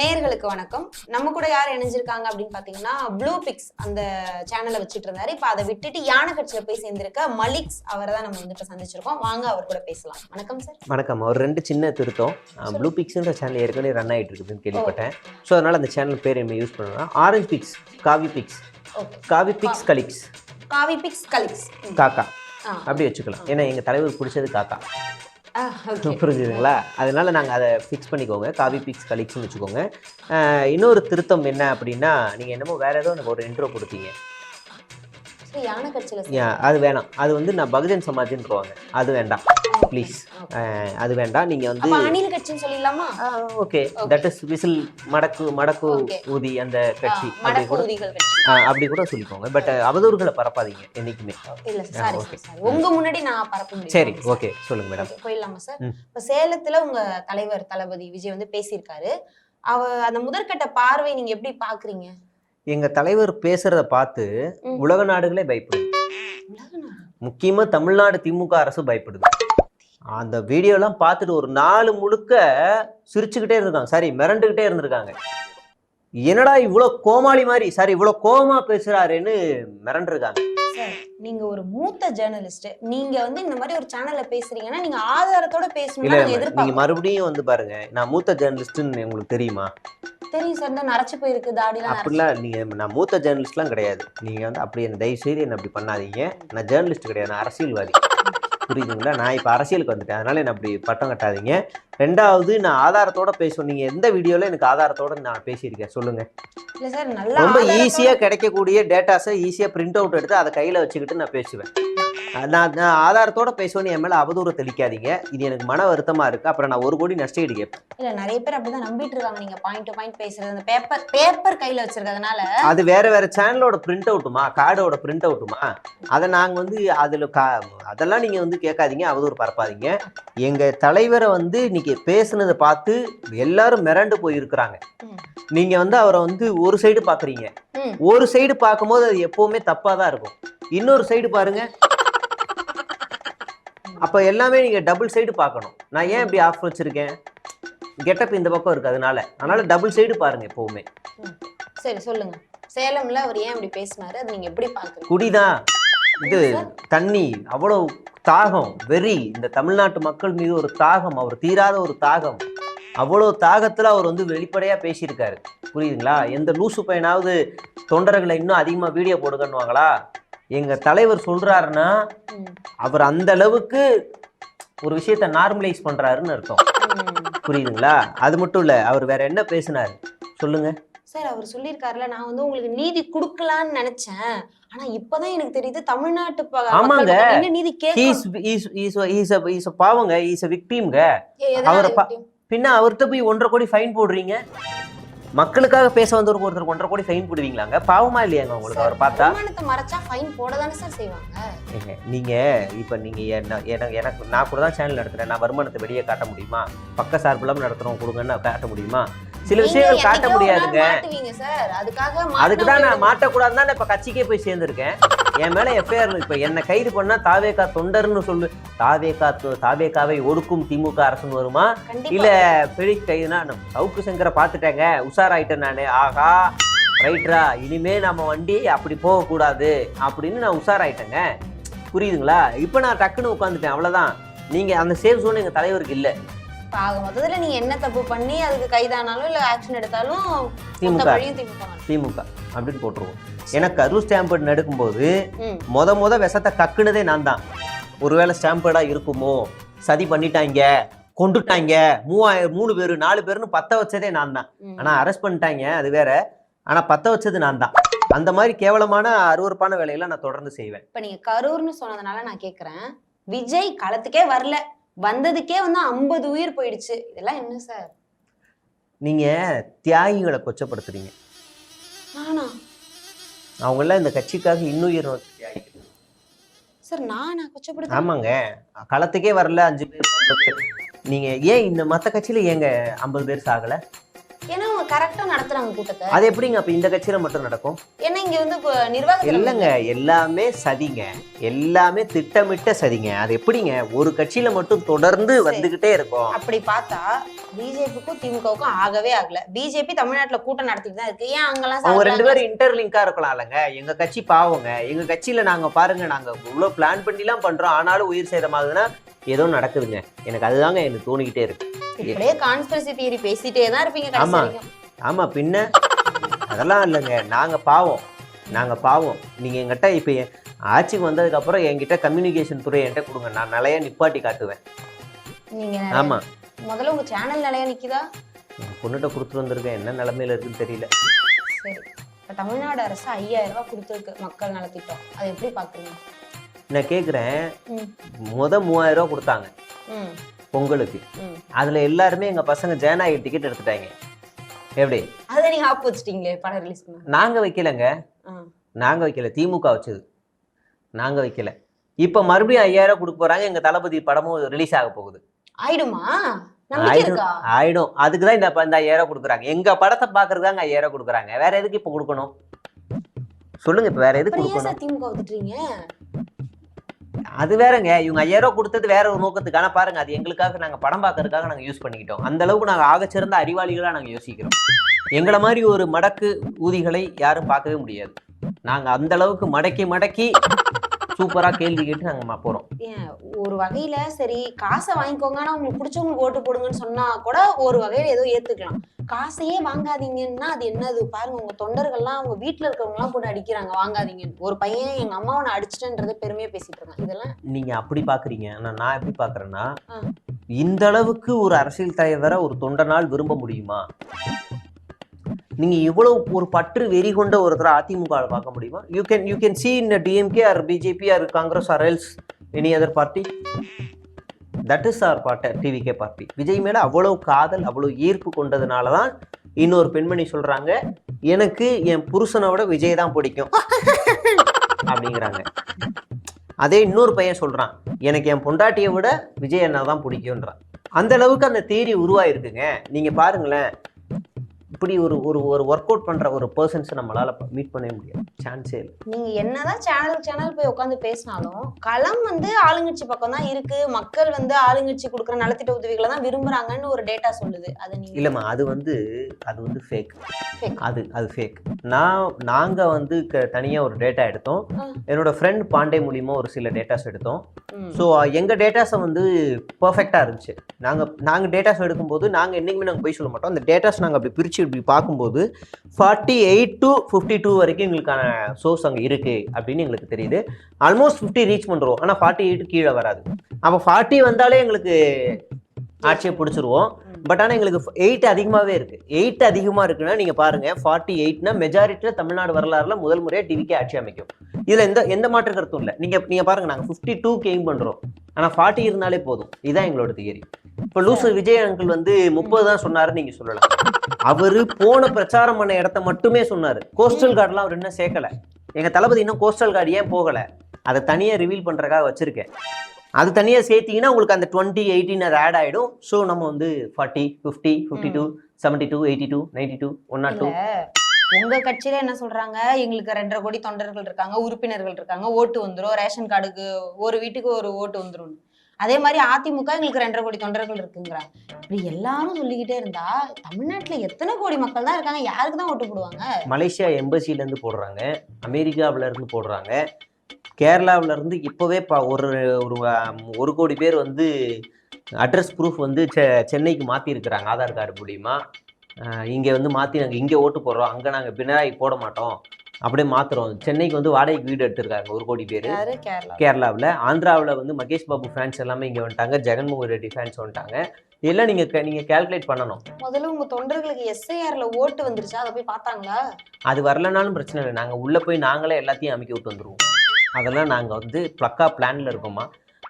நேயர்களுக்கு வணக்கம். நம்ம கூட யார் இணைஞ்சிருக்காங்க அப்படின்னு பாத்தீங்கன்னா ப்ளூ பிக்ஸ் அந்த சேனலை வச்சுட்டு இருந்தாரு. இப்ப அதை விட்டுட்டு யானை கட்சியில போய் சேர்ந்திருக்க மலிக்ஸ் அவரை தான் நம்ம வந்து இப்ப சந்திச்சிருக்கோம். வாங்க அவர் கூட பேசலாம். வணக்கம் சார் வணக்கம். ஒரு ரெண்டு சின்ன திருத்தம். ப்ளூ பிக்ஸ்ன்ற சேனல் ஏற்கனவே ரன் ஆகிட்டு இருக்குதுன்னு கேள்விப்பட்டேன். ஸோ அதனால் அந்த சேனல் பேர் என்ன யூஸ் பண்ணலாம் ஆரஞ்சு பிக்ஸ் காவி பிக்ஸ் காவி பிக்ஸ் கலிக்ஸ் காவி பிக்ஸ் கலிக்ஸ் காக்கா. அப்படி வச்சுக்கலாம். ஏன்னா எங்கள் தலைவர் பிடிச்சது காக்கா. புரிஞ்சுதுங்களா? அதனால நாங்கள் அதை ஃபிக்ஸ் பண்ணிக்கோங்க. காவி பிக்ஸ் கலெக்ஷன் வச்சுக்கோங்க. இன்னொரு திருத்தம் என்ன அப்படின்னா நீங்கள் என்னமோ வேற ஏதோ எனக்கு ஒரு இன்ட்ரோ கொடுத்தீங்க. அது வேணாம். அது வந்து நான் பகுஜன் சமாஜ்ன்றவாங்க அது வேண்டாம். ப்ளீஸ் அது வேண்டாம். நீங்கள் வந்து அணில் கட்சின்னு சொல்லிடலாமா? ஓகே தட் இஸ் விசில் மடக்கு மடக்கு. ஊதி அந்த கட்சி. அப்படி கூட அப்படி கூட சொல்லிக்கோங்க. பட் அவதூறுகளை பரப்பாதீங்க என்னைக்குமே. இல்ல சார் உங்க முன்னாடி நான் பரப்ப முடியும் சரி ஓகே சொல்லுங்க மேடம் போயிடலாமா சார். இப்ப சேலத்துல உங்க தலைவர் தளபதி விஜய் வந்து பேசியிருக்காரு. அவ அந்த முதற்கட்ட பார்வை நீங்க எப்படி பாக்குறீங்க? எங்க தலைவர் பேசுறத பார்த்து. உலக நாடுகளே பயப்படுது. முக்கியமா தமிழ்நாடு திமுக அரசு பயப்படுது. அந்த வீடியோலாம் பார்த்துட்டு ஒரு நாலு முழுக்க சிரிச்சுக்கிட்டே இருந்திருக்காங்க. சாரி மிரண்டுகிட்டே இருந்திருக்காங்க. என்னடா இவ்வளோ கோமாளி மாதிரி? சாரி இவ்வளோ கோவமா பேசுறாருன்னு மிரண்டிருக்காங்க. சார் நீங்க ஒரு மூத்த ஜேர்னலிஸ்ட் நீங்க வந்து இந்த மாதிரி ஒரு சேனல்ல பேசுறீங்கன்னா நீங்க ஆதாரத்தோட இல்ல பேசணும்னு நாங்க மறுபடியும் வந்து பாருங்க. நான் மூத்த ஜேர்னலிஸ்ட்னு உங்களுக்கு தெரியுமா? தெரியும் சார் இந்த நரைச்சு போயிருக்கு. தாடிலாம் அப்படிலாம் நீங்க நான் மூத்த ஜேர்னலிஸ்ட்லாம் கிடையாது. நீங்க வந்து அப்படி என்ன தயவு செய்து என்ன அப்படி பண்ணாதீங்க. நான் ஜேர்னலிஸ்ட் கிடையாது. நான் அரசியல்வாதி. புரியுதுங்களா? நான் இப்போ அரசியலுக்கு வந்துட்டேன். அதனால என்ன அப்படி பட்டம் கட்டாதீங்க. ரெண்டாவது நான் ஆதாரத்தோட பேசுவேன். நீங்க எந்த வீடியோல எனக்கு ஆதாரத்தோட நான் பேசியிருக்கேன். சொல்லுங்க. ரொம்ப ஈஸியா கிடைக்கக்கூடிய டேட்டாஸை ஈஸியா பிரிண்ட் அவுட் எடுத்து அதை கையில வச்சுக்கிட்டு நான் பேசுவேன். நான் நான் ஆதாரத்தோட பேசுவேன்னு என் மேல அவதூறு தெளிக்காதீங்க. இது எனக்கு மன வருத்தமா இருக்கு. அப்புறம் நான் ஒரு கோடி நஷ்டஈடு கேட்பேன் இல்ல நிறைய பேர் அப்படிதான் நம்பிட்டு இருக்காங்க. நீங்க பாயிண்ட் டு பாயிண்ட் பேசுறது அந்த பேப்பர் பேப்பர் கையில வச்சிருக்கிறதுனால அது வேற வேற சேனலோட பிரிண்ட் அவுட்டுமா கார்டோட பிரிண்ட் அவுட்டுமா அதை நாங்க வந்து அதுல கா அதெல்லாம் நீங்க வந்து கேட்காதீங்க. அவதூறு பரப்பாதீங்க. எங்க தலைவரை வந்து இன்னைக்கு பேசுனதை பார்த்து எல்லாரும் மிரண்டு போயிருக்கிறாங்க. நீங்க வந்து அவரை வந்து ஒரு சைடு பாக்குறீங்க. ஒரு சைடு பார்க்கும்போது அது எப்பவுமே தப்பா தான் இருக்கும். இன்னொரு சைடு பாருங்க. அப்ப எல்லாமே நீங்க டபுள் சைடு பார்க்கணும். நான் ஏன் இப்படி ஆஃப் வச்சிருக்கேன்? கெட்டப் இந்த பக்கம் இருக்கு அதனால. அதனால டபுள் சைடு பாருங்க எப்பவுமே. சரி சொல்லுங்க. சேலம்ல அவர் ஏன் இப்படி பேசினாரு? அது நீங்க எப்படி பாக்குறீங்க குடிதான் இது தண்ணி அவ்வளவு தாகம் வெறி இந்த தமிழ்நாட்டு மக்கள் மீது ஒரு தாகம் அவர் தீராத ஒரு தாகம். அவ்வளவு தாகத்துல அவர் வந்து வெளிப்படையா பேசியிருக்காரு. புரியுதுங்களா? எந்த லூசு பையனாவது தொண்டர்களை இன்னும் அதிகமா வீடியோ போடுங்கன்னுவாங்களா? எங்க தலைவர் சொல்றாருன்னா. அவர் அந்த அளவுக்கு ஒரு விஷயத்த நார்மலைஸ் பண்றாருன்னு அர்த்தம். புரியுதுங்களா? அது மட்டும் இல்ல அவர் வேற என்ன பேசினாரு? சொல்லுங்க. சார் அவர் சொல்லியிருக்காருல நான் வந்து உங்களுக்கு நீதி குடுக்கலாம்னு நினைச்சேன். ஆனா இப்பதான் எனக்கு தெரியுது தமிழ்நாட்டு ஆமாங்க. நீதி பாவங்க அவரை பின்ன அவர்கிட்ட போய் ஒன்றரை கோடி ஃபைன் போடுறீங்க? மக்களுக்காக பேச வந்தவருக்கு ஒருத்தருக்கு ஒன்றரை கோடி ஃபைன் போடுவீங்களாங்க? பாவமா இல்லையாங்க உங்களுக்கு அவர் பார்த்தா? வருமானத்தை மறைச்சா ஃபைன் போட தானே சார் செய்வாங்க. நீங்க இப்ப நீங்க என்ன எனக்கு எனக்கு நான் கூட தான் சேனல் நடத்துறேன். நான் வருமானத்தை வெளியே காட்ட முடியுமா? பக்க சார்பில்லாம நடத்துறோம் கொடுங்கன்னு காட்ட முடியுமா? சில விஷயங்கள் காட்ட முடியாதுங்க. அதுக்கு தான் நான் மாட்டினவங்களுக்கு- மாட்டக்கூடாதுன்னு தான் இப்ப கட்சிக்கே போய் சேர்ந்திருக்கேன். என் மேல எஃப்ஐஆர் இப்ப என்ன கைது பண்ணா தாவேகா தொண்டர்னு சொல்லு தாவேகா தாவேகாவை ஒடுக்கும் திமுக அரசுன்னு வருமா? இல்ல பெரிய கைதுனா சவுக்கு சங்கரை பார்த்துட்டேங்க உஷாராயிட்டேன் நானு. ஆகா ரைட்ரா இனிமே நம்ம வண்டி அப்படி போகக்கூடாது அப்படின்னு நான் உஷாராயிட்டேங்க. புரியுதுங்களா? இப்போ நான் டக்குன்னு உட்காந்துட்டேன் அவ்வளவுதான். நீங்க அந்த சேஃப் ஜோன் எங்க தலைவருக்கு இல்ல. ஆக மொத்தத்துல நீங்க என்ன தப்பு பண்ணி அதுக்கு கைதானாலும் இல்ல ஆக்ஷன் எடுத்தாலும் திமுக. திமுக அப்படின்னு போட்டுருவோம். எனக்கு கரூர் ஸ்டாம்பேட் எடுக்கும்போது ம். முத முத விஷத்தை கக்குனதே நான் தான் ஒருவேளை ஸ்டாம்பேடா இருக்குமோ? சதி பண்ணிட்டாங்க. கொண்டுட்டாங்க. மூவாயிரம் மூணு பேர் நாலு பேர்னு பத்த வச்சதே நான் தான். ஆனா அரெஸ்ட் பண்ணிட்டாங்க அது வேற. ஆனா பத்த வச்சது நான் தான். அந்த மாதிரி கேவலமான அருவருப்பான வேலைகளை நான் தொடர்ந்து செய்வேன். இப்ப நீங்க கரூர்னு சொன்னதுனால நான் கேக்குறேன். விஜய் களத்துக்கே வரல. வந்ததுக்கே வந்து ஐம்பது உயிர் போயிடுச்சு. இதெல்லாம் என்ன சார்? நீங்க தியாகிகளை கொச்சப்படுத்துறீங்க. நானா? அவங்க எல்லாம் இந்த கட்சிக்காக இன்னுயிர் தியாகி சார் நானா கொச்சப்படுத்த ஆமாங்க. களத்துக்கே வரல அஞ்சு பேர். நீங்கள் நீங்க ஏன் இந்த மத்த கட்சியில ஏங்க ஐம்பது பேர் சாகலை? ஏன்னா அவங்க கரெக்டா நடத்துறாங்க கூட்டத்தை. அது எப்படிங்க? அப்ப இந்த கட்சியில மட்டும் நடக்கும்? ஏன்னா இங்க வந்து இப்ப நிர்வாகத்துல இல்லைங்க. எல்லாமே சதிங்க. எல்லாமே திட்டமிட்ட சதிங்க. அது எப்படிங்க? ஒரு கட்சியில மட்டும் தொடர்ந்து வந்துகிட்டே இருக்கும். அப்படி பார்த்தா பிஜேபிக்கும் திமுகவுக்கும் ஆகவே ஆகல. பிஜேபி தமிழ்நாட்டுல கூட்டம் நடத்திட்டு தான் இருக்கு. ஏன் அங்கெல்லாம் அவங்க ரெண்டு? பேரும் இன்டர்லிங்கா இருக்கலாம் இல்லைங்க. எங்க கட்சி பாவங்க. எங்க கட்சியில நாங்க பாருங்க நாங்க இவ்வளவு பிளான் பண்ணிலாம் பண்றோம். ஆனாலும் உயிர் சேதமாகுதுன்னா ஏதோ நடக்குதுங்க. எனக்கு அதுதாங்க எனக்கு தோணிக்கிட்டே இருக்கு. இப்படியே கான்ஸ்பிரசி தியரி பேசிட்டே தான் இருப்பீங்க ஆமா. ஆமா பின்ன அதெல்லாம் இல்லைங்க. நாங்க பாவம். நாங்க பாவம். நீங்க எங்கிட்ட இப்ப ஆட்சிக்கு வந்ததுக்கு அப்புறம் என்கிட்ட கம்யூனிகேஷன் துறை என்கிட்ட கொடுங்க. நான் நிறைய நிப்பாட்டி காட்டுவேன். நீங்க ஆமா. முதல்ல உங்க சேனல் நிலையா நிக்குதா? பொண்ணுகிட்ட கொடுத்துட்டு வந்திருக்கேன். என்ன நிலைமையில இருக்குன்னு தெரியல. சரி. இப்ப தமிழ்நாடு அரசு ஐயாயிரம் ரூபாய் கொடுத்துருக்கு மக்கள் நலத்திட்டம். அது எப்படி பாக்குறீங்க? நான் கேக்குறேன். ம், முத மூவாயிரம் ரூபாய் கொடுத்தாங்க. பொங்கலுக்கு. அதுல எல்லாருமே எங்க பசங்க ஜனநாயக டிக்கெட் எடுத்துட்டாங்க. எப்படி? அதை நீங்க ஆப் வச்சிட்டீங்களே படம் ரிலீஸ் பண்ண? நாங்க வைக்கலங்க. நாங்க வைக்கல. திமுக வச்சது. நாங்க வைக்கல. இப்ப மறுபடியும் ஐயாயிரம் கொடுக்க போறாங்க. எங்க தளபதி படமும் ரிலீஸ் ஆக போகுது. ஆயிடுமா? ஆயிடும். அதுக்கு தான் இந்த இந்த ஐயாயிரம் கொடுக்குறாங்க. எங்க படத்தை பாக்குறதுதாங்க ஐயாயிரம் கொடுக்குறாங்க. வேற எதுக்கு இப்ப கொடுக்கணும்? சொல்லுங்க இப்ப வேற எதுக்கு கொடுக்கணும்? திமுக அது வேறங்க இவங்க ஐயாயிரம் கொடுத்தது வேற ஒரு நோக்கத்துக்கான பாருங்க. அது எங்களுக்காக நாங்க படம் பார்க்கறதுக்காக நாங்க யூஸ் பண்ணிக்கிட்டோம். அந்த அளவுக்கு நாங்க ஆகச்சிறந்த அறிவாளிகளா நாங்க யோசிக்கிறோம். எங்களை மாதிரி ஒரு மடக்கு ஊதிகளை யாரும் பார்க்கவே முடியாது. நாங்க அந்த அளவுக்கு மடக்கி மடக்கி சூப்பரா கேள்வி கேட்டு நாங்க போறோம். ஒரு வகையில சரி காசை வாங்கிக்கோங்க. ஆனா உங்களுக்கு பிடிச்சவங்களுக்கு ஓட்டு போடுங்கன்னு சொன்னா கூட ஒரு வகையில ஏதோ ஏத்துக்கலாம். காசையே வாங்காதீங்கன்னா அது என்னது? பாருங்க உங்க தொண்டர்கள்லாம் அவங்க வீட்டுல இருக்கவங்க எல்லாம் போட்டு அடிக்கிறாங்க. வாங்காதீங்கன்னு ஒரு பையன் எங்க அம்மாவை நான் அடிச்சிட்டேன்றதை பெருமையா பேசிட்டு இருக்கான். இதெல்லாம் நீங்க அப்படி பாக்குறீங்க. ஆனா நான் எப்படி பாக்குறேன்னா. இந்த அளவுக்கு ஒரு அரசியல் தலைவரை ஒரு தொண்டனால் விரும்ப முடியுமா? நீங்க இவ்வளவு ஒரு பற்று வெறி கொண்ட ஒருத்தர் அதிமுக பார்க்க முடியுமா? You can you can see in DMK or BJP or Congress or else any other party that is our party TVK party Vijay மேல அவ்வளவு காதல் அவ்வளவு ஈர்ப்பு கொண்டதுனால தான் இன்னொரு பெண்மணி சொல்றாங்க எனக்கு என் புருஷனை விட விஜய் தான் பிடிக்கும். அப்படிங்கிறாங்க. அதே இன்னொரு பையன் சொல்றான் எனக்கு என் பொண்டாட்டியை விட விஜய் அண்ணா தான் பிடிக்கும்ன்றான். அந்த அளவுக்கு அந்த தேரி உருவாயிருக்குங்க. நீங்க பாருங்களேன் இப்படி ஒரு ஒரு ஒரு ஒர்க் அவுட் பண்ற ஒரு பர்சன்ஸை நம்மளால மீட் பண்ணவே முடியாது. சான்ஸே இல்லை. நீங்க என்னதான் சேனல் சேனல் போய் உட்காந்து பேசினாலும் களம் வந்து ஆளுங்கட்சி பக்கம் தான் இருக்கு. மக்கள் வந்து ஆளுங்கட்சி கொடுக்குற நலத்திட்ட உதவிகளை தான் விரும்புறாங்கன்னு ஒரு டேட்டா சொல்லுது. அது நீங்க இல்லைம்மா அது வந்து அது வந்து ஃபேக். அது அது ஃபேக் நான் நாங்க வந்து க- தனியா ஒரு டேட்டா எடுத்தோம். என்னோட ஃப்ரெண்ட் பாண்டே மூலியமா ஒரு சில டேட்டாஸ் எடுத்தோம். ஸோ எங்க டேட்டாஸை வந்து பர்ஃபெக்டாக இருந்துச்சு. நாங்க நாங்க டேட்டாஸ் எடுக்கும்போது நாங்க என்னைக்குமே நாங்க போய் சொல்ல மாட்டோம். அந்த டேட்டாஸ் நாங்க அப்படி பிரிச்சு இப்படி பார்க்கும்போது forty eight to fifty two வரைக்கும் எங்களுக்கான சோர்ஸ் அங்கே இருக்கு அப்படின்னு எங்களுக்கு தெரியுது. ஆல்மோஸ்ட் ஃபிஃப்டி ரீச் பண்ணுறோம் ஆனால் ஃபார்ட்டி எயிட் கீழே வராது. அப்போ ஃபார்ட்டி வந்தாலே எங்களுக்கு ஆட்சியை பிடிச்சிருவோம். பட் ஆனால் எங்களுக்கு எயிட் அதிகமாகவே இருக்கு. எயிட் அதிகமாக இருக்குன்னா நீங்கள் பாருங்க ஃபார்ட்டி எயிட்னா மெஜாரிட்டியில் தமிழ்நாடு வரலாறுல முதல் முறையாக டிவிக்கே ஆட்சி அமைக்கும். இதில் எந்த எந்த மாற்று கருத்தும் இல்லை. நீங்கள் நீங்கள் பாருங்க நாங்கள் ஃபிஃப்டி டூ கெயின் பண்ணுறோம் ஆனால் ஃபார்ட்டி இருந்தாலே போதும். இதுதான் எங்களோட தியரி இப்போ லூசு விஜய் அங்கிள் வந்து முப்பது தான் சொன்னாரு நீங்க சொல்லலாம். அவரு போன பிரச்சாரம் பண்ண இடத்த மட்டுமே சொன்னாரு. கோஸ்டல் கார்டுலாம் அவர் இன்னும் சேர்க்கல. எங்க தளபதி இன்னும் கோஸ்டல் கார்டு ஏன் போகல? அதை தனியா ரிவீல் பண்றதுக்காக வச்சிருக்கேன். அது தனியா சேர்த்தீங்கன்னா உங்களுக்கு அந்த டுவெண்ட்டி எயிட்டின் அது ஆட் ஆயிடும். ஸோ நம்ம வந்து forty fifty fifty two seventy two eighty two ninety two one nought two உங்க கட்சியில என்ன சொல்றாங்க? எங்களுக்கு ரெண்டரை கோடி தொண்டர்கள் இருக்காங்க உறுப்பினர்கள் இருக்காங்க ஓட்டு வந்துரும். ரேஷன் கார்டுக்கு ஒரு வீட்டுக்கு ஒரு ஓட்டு வந்துரும் அதே மாதிரி அதிமுக எங்களுக்கு ரெண்டரை கோடி தொண்டர்கள் இருக்குங்கிறாங்க. இப்படி எல்லாரும் சொல்லிக்கிட்டே இருந்தா தமிழ்நாட்டுல எத்தனை கோடி மக்கள் தான் இருக்காங்க? யாருக்கு தான் ஓட்டு போடுவாங்க? மலேசியா எம்பசில இருந்து போடுறாங்க. அமெரிக்காவில இருந்து போடுறாங்க. கேரளாவில இருந்து இப்போவே ஒரு ஒரு ஒரு கோடி பேர் வந்து அட்ரஸ் ப்ரூஃப் வந்து செ சென்னைக்கு மாற்றிருக்கிறாங்க ஆதார் கார்டு மூலியமா. இங்கே வந்து மாற்றி நாங்கள் இங்கே ஓட்டு போடுறோம். அங்கே நாங்கள் பினராயி போட மாட்டோம். அப்படியே மாத்துறோம். சென்னைக்கு வந்து வாடகைக்கு வீடு எடுத்திருக்காங்க ஒரு கோடி பேர். கேரளாவில். ஆந்திராவில் வந்து மகேஷ் பாபு ஃபேன்ஸ் எல்லாமே இங்கே வந்துட்டாங்க ஜெகன்மோகன் ரெட்டி ஃபேன்ஸ் வந்துட்டாங்க. இதெல்லாம் நீங்கள் நீங்கள் கால்குலேட் பண்ணணும். முதல்ல உங்க தொண்டர்களுக்கு எஸ்ஐஆர்ல ஓட்டு வந்துருச்சா? அதை போய் பார்த்தாங்களா? அது வரலனாலும் பிரச்சனை இல்லை. நாங்கள் உள்ளே போய் நாங்களே எல்லாத்தையும் அமைக்க விட்டு வந்துருவோம். அதெல்லாம் நாங்கள் வந்து ப்ளக்கா பிளான்ல இருக்கோமா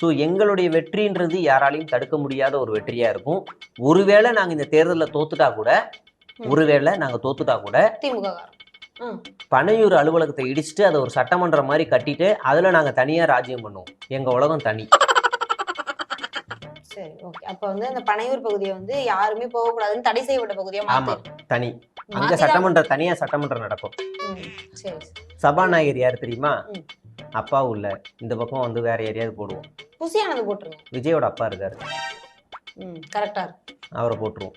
ஸோ எங்களுடைய வெற்றின்றது யாராலையும் தடுக்க முடியாத ஒரு வெற்றியாக இருக்கும். ஒருவேளை நாங்கள் இந்த தேர்தலில் தோத்துட்டா கூட ஒருவேளை நாங்கள் தோத்துட்டா கூட திமுக பனையூர் அலுவலகத்தை இடிச்சுட்டு அதை ஒரு சட்டமன்றம் மாதிரி கட்டிட்டு அதில் நாங்கள் தனியாக ராஜ்யம் பண்ணுவோம். எங்கள் உலகம் தனி. சரி ஓகே அப்ப வந்து அந்த பனையூர் பகுதியை வந்து யாருமே போகக்கூடாதுன்னு தடை செய்யப்பட்ட பகுதியா ஆமா தனி. அங்க சட்டமன்றம் தனியா சட்டமன்றம் நடக்கும். சபாநாயகர் யார் தெரியுமா. அப்பா உள்ள. இந்த பக்கம் வந்து வேற யாரையாவது போடுவோம். புசியானது போட்டுருங்க. விஜயோட அப்பா இருக்காரு. கரெக்டா அவரை போட்டுருவோம்.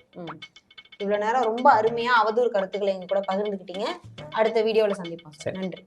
இவ்வளவு நேரம் ரொம்ப அருமையா அவதூறு கருத்துக்களை எங்க கூட பகிர்ந்துக்கிட்டீங்க அடுத்த வீடியோல சந்திப்போம். நன்றி.